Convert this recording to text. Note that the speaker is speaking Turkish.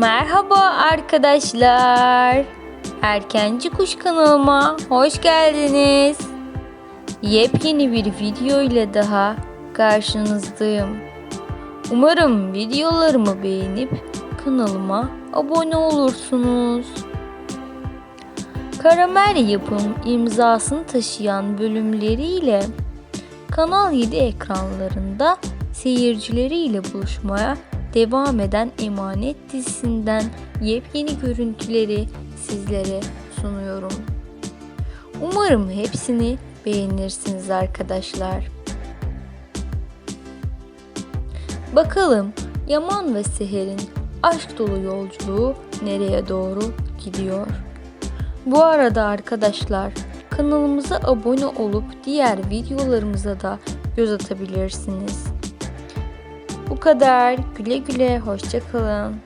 Merhaba arkadaşlar. Erkenci Kuş kanalıma hoş geldiniz. Yepyeni bir video ile daha karşınızdayım. Umarım videolarımı beğenip kanalıma abone olursunuz. Karamel yapım imzasını taşıyan bölümleriyle Kanal 7 ekranlarında seyircileriyle buluşmaya devam eden Emanet dizisinden yepyeni görüntüleri sizlere sunuyorum. Umarım hepsini beğenirsiniz arkadaşlar. Bakalım Yaman ve Seher'in aşk dolu yolculuğu nereye doğru gidiyor? Bu arada arkadaşlar kanalımıza abone olup diğer videolarımıza da göz atabilirsiniz. Bu kadar. Güle güle. Hoşçakalın.